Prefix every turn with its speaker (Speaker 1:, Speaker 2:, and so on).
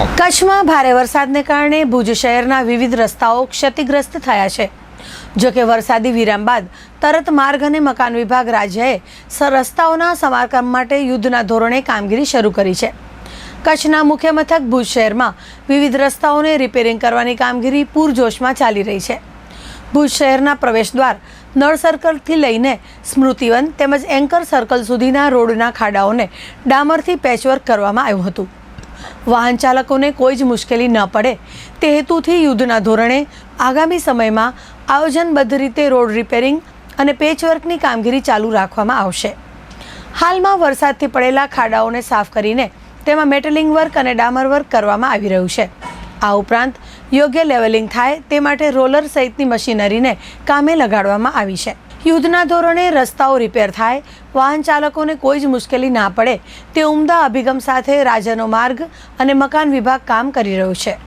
Speaker 1: કચ્છમાં ભારે વરસાદને કારણે ભુજ શહેરના વિવિધ રસ્તાઓ ક્ષતિગ્રસ્ત થયા છે. જોકે વરસાદી વિરામ બાદ તરત માર્ગ અને મકાન વિભાગ રાજ્યએ રસ્તાઓના સમારકામ માટે યુદ્ધના ધોરણે કામગીરી શરૂ કરી છે. કચ્છના મુખ્ય મથક ભુજ શહેરમાં વિવિધ રસ્તાઓને રિપેરિંગ કરવાની કામગીરી પૂરજોશમાં ચાલી રહી છે. ભુજ શહેરના પ્રવેશદ્વાર નળ સર્કલથી લઈને સ્મૃતિવન તેમજ એન્કર સર્કલ સુધીના રોડના ખાડાઓને ડામરથી પેચવર્ક કરવામાં આવ્યું હતું. વાહન ચાલકોને કોઈ જ મુશ્કેલી ન પડે. તે હેતુથી યુદ્ધના ધોરણે આગામી સમયમાં આયોજનબદ્ધ રીતે રોડ રિપેરિંગ અને પેચવર્કની કામગીરી ચાલુ રાખવામાં આવશે. હાલમાં વરસાદથી પડેલા ખાડાઓને સાફ કરીને તેમાં મેટલિંગ વર્ક અને ડામર વર્ક કરવામાં આવી રહ્યું છે. આ ઉપરાંત યોગ્ય લેવલિંગ થાય તે માટે રોલર સહિતની મશીનરીને કામે લગાડવામાં આવી છે. યુદ્ધના ધોરણે રસ્તાઓ રિપેર થાય, વાહન ચાલકોને કોઈ જ મુશ્કેલી ના પડે, તે ઉમદા અભિગમ સાથે રાજ્યનો માર્ગ અને મકાન વિભાગ કામ કરી રહ્યું છે.